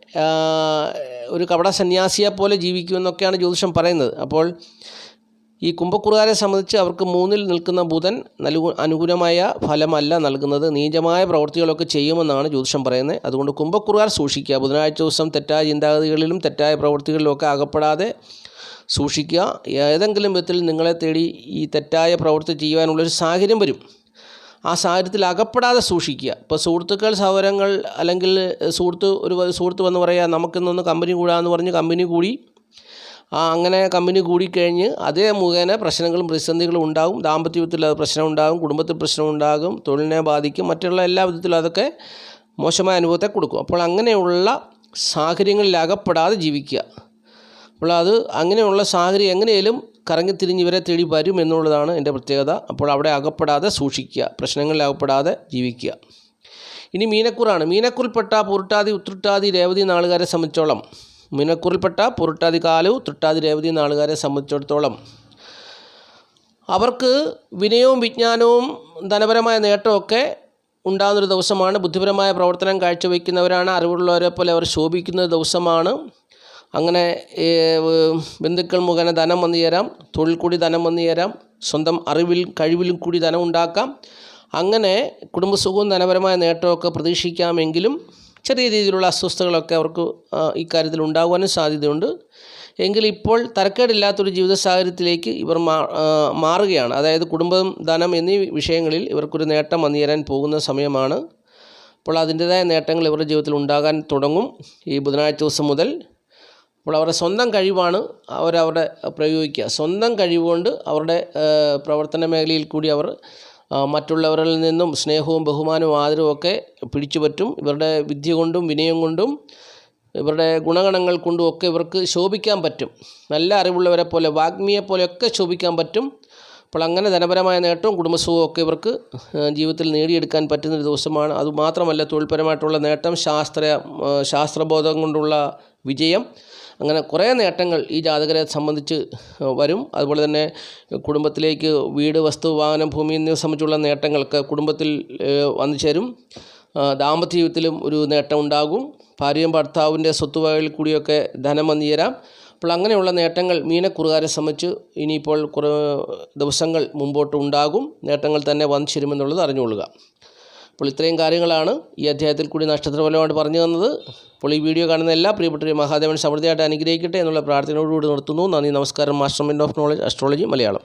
ഒരു കപട സന്യാസിയെ പോലെ ജീവിക്കുമെന്നൊക്കെയാണ് ജ്യോതിഷം പറയുന്നത്. അപ്പോൾ ഈ കുംഭക്കുറുകാരെ സംബന്ധിച്ച് അവർക്ക് മൂന്നിൽ നിൽക്കുന്ന ബുധൻ നൽകു അനുകൂലമായ ഫലമല്ല നൽകുന്നത്. നീചമായ പ്രവൃത്തികളൊക്കെ ചെയ്യുമെന്നാണ് ജ്യോതിഷം പറയുന്നത്. അതുകൊണ്ട് കുംഭക്കുറുകാർ സൂക്ഷിക്കുക. ബുധനാഴ്ച ദിവസം തെറ്റായ ചിന്താഗതികളിലും തെറ്റായ പ്രവൃത്തികളിലുമൊക്കെ അകപ്പെടാതെ സൂക്ഷിക്കുക. ഏതെങ്കിലും വിധത്തിൽ നിങ്ങളെ തേടി ഈ തെറ്റായ പ്രവൃത്തി ചെയ്യുവാനുള്ളൊരു സാഹചര്യം വരും. ആ സാഹചര്യത്തിൽ അകപ്പെടാതെ സൂക്ഷിക്കുക. ഇപ്പോൾ സുഹൃത്തുക്കൾ സൗകര്യങ്ങൾ അല്ലെങ്കിൽ സുഹൃത്ത് ഒരു സുഹൃത്ത് വന്ന് പറയുക നമുക്കിന്നൊന്ന് കമ്പനി കൂടാമെന്ന് പറഞ്ഞ് കമ്പനി കൂടി അങ്ങനെ കമ്പനി കൂടിക്കഴിഞ്ഞ് അതേ മുഖേന പ്രശ്നങ്ങളും പ്രതിസന്ധികളും ഉണ്ടാകും ദാമ്പത്യത്തിൽ അത് പ്രശ്നം ഉണ്ടാകും കുടുംബത്തിൽ പ്രശ്നം ഉണ്ടാകും തൊഴിലിനെ ബാധിക്കും മറ്റുള്ള എല്ലാ വിധത്തിലും അതൊക്കെ മോശമായ അനുഭവത്തെ കൊടുക്കും. അപ്പോൾ അങ്ങനെയുള്ള സാഹചര്യങ്ങളിൽ അകപ്പെടാതെ ജീവിക്കുക. അപ്പോൾ അത് അങ്ങനെയുള്ള സാഹചര്യം എങ്ങനെയും കറങ്ങിത്തിരിഞ്ഞ് ഇവരെ തേടി വരും എന്നുള്ളതാണ് എന്റെ പ്രത്യേകത. അപ്പോൾ അവിടെ അകപ്പെടാതെ സൂക്ഷിക്കുക പ്രശ്നങ്ങളിൽ അകപ്പെടാതെ ജീവിക്കുക. ഇനി മീനക്കൂറാണ്. മീനക്കൂറിൽപ്പെട്ട പുരുട്ടാതി ഉത്രട്ടാതി രേവതി നാളുകാരെ സംബന്ധിച്ചോളം. മീനക്കൂറിൽപ്പെട്ട പുരുട്ടാതി കാലു തൃട്ടാതി രേവതി നാളുകാരെ സംബന്ധിച്ചിടത്തോളം. അവർക്ക് വിനയവും വിജ്ഞാനവും ധനപരമായ നേട്ടമൊക്കെ ഉണ്ടാകുന്നൊരു ദിവസമാണ്. ബുദ്ധിപരമായ പ്രവർത്തനം കാഴ്ചവെക്കുന്നവരാണ്. അറിവുള്ളവരെ പോലെ അവർ ശോഭിക്കുന്ന ദിവസമാണ്. അങ്ങനെ ബന്ധുക്കൾ മുഖേന ധനം വന്നു ചേരാം തൊഴിൽ കൂടി ധനം വന്നു ചേരാം സ്വന്തം അറിവിൽ കഴിവിലും കൂടി ധനം ഉണ്ടാക്കാം. അങ്ങനെ കുടുംബസുഖവും ധനപരമായ നേട്ടമൊക്കെ പ്രതീക്ഷിക്കാമെങ്കിലും ചെറിയ രീതിയിലുള്ള അസ്വസ്ഥതകളൊക്കെ അവർക്ക് ഇക്കാര്യത്തിൽ ഉണ്ടാകുവാനും സാധ്യതയുണ്ട്. എങ്കിൽ ഇപ്പോൾ തരക്കേടില്ലാത്തൊരു ജീവിത സാഹചര്യത്തിലേക്ക് ഇവർ മാറുകയാണ്. അതായത് കുടുംബം ധനം എന്നീ വിഷയങ്ങളിൽ ഇവർക്കൊരു നേട്ടം വന്നു തരാൻ പോകുന്ന സമയമാണ്. അപ്പോൾ അതിന്റെതായ നേട്ടങ്ങൾ ഇവരുടെ ജീവിതത്തിൽ ഉണ്ടാകാൻ തുടങ്ങും. ഈ ബുധനാഴ്ച ദിവസം മുതൽ അപ്പോൾ അവരുടെ സ്വന്തം കഴിവാണ് അവരവിടെ പ്രയോഗിക്കുക. സ്വന്തം കഴിവുകൊണ്ട് അവരുടെ പ്രവർത്തന മേഖലയിൽ കൂടി അവർ മറ്റുള്ളവരിൽ നിന്നും സ്നേഹവും ബഹുമാനവും ആദരവും ഒക്കെ പിടിച്ചു പറ്റും. ഇവരുടെ വിദ്യ കൊണ്ടും വിനയം കൊണ്ടും ഇവരുടെ ഗുണഗണങ്ങൾ കൊണ്ടും ഒക്കെ ഇവർക്ക് ശോഭിക്കാൻ പറ്റും. നല്ല അറിവുള്ളവരെ പോലെ വാഗ്മിയെ പോലെയൊക്കെ ശോഭിക്കാൻ പറ്റും. അപ്പോൾ അങ്ങനെ ധനപരമായ നേട്ടവും കുടുംബസുഖവും ഒക്കെ ഇവർക്ക് ജീവിതത്തിൽ നേടിയെടുക്കാൻ പറ്റുന്നൊരു ദിവസമാണ്. അതുമാത്രമല്ല തൊഴിൽപരമായിട്ടുള്ള നേട്ടം ശാസ്ത്ര ശാസ്ത്രബോധം കൊണ്ടുള്ള വിജയം. അങ്ങനെ കുറേ നേട്ടങ്ങൾ ഈ ജാതകരെ സംബന്ധിച്ച് വരും. അതുപോലെ തന്നെ കുടുംബത്തിലേക്ക് വീട് വസ്തു വാഹനം ഭൂമി എന്നിവ സംബന്ധിച്ചുള്ള നേട്ടങ്ങൾക്ക് കുടുംബത്തിൽ വന്നു ചേരും. ദാമ്പത്യ ജീവിതത്തിലും ഒരു നേട്ടം ഉണ്ടാകും. ഭാര്യയും ഭർത്താവിന്റെ സ്വത്തുവകയിൽ കൂടിയൊക്കെ ധനം വന്നു ചേരാം. അപ്പോൾ അങ്ങനെയുള്ള നേട്ടങ്ങൾ മീനക്കുറുകാരെ സംബന്ധിച്ച് ഇനിയിപ്പോൾ കുറേ ദിവസങ്ങൾ മുമ്പോട്ട് ഉണ്ടാകും. നേട്ടങ്ങൾ തന്നെ വന്നു ചേരുമെന്നുള്ളത് അറിഞ്ഞുകൊള്ളുക. അപ്പോൾ ഇത്രയും കാര്യങ്ങളാണ് ഈ അധ്യായത്തിൽ കൂടി നക്ഷത്രഫലമായിട്ട് പറഞ്ഞു തന്നത്. അപ്പോൾ ഈ വീഡിയോ കാണുന്ന എല്ലാ പ്രിയപ്പെട്ടവരും മഹാദേവൻ സമൃദ്ധിയായിട്ട് അനുഗ്രഹിക്കട്ടെ എന്നുള്ള പ്രാർത്ഥനയോടുകൂടി നിർത്തുന്നു. നന്ദി നമസ്കാരം. Master of knowledge astrology Malayalam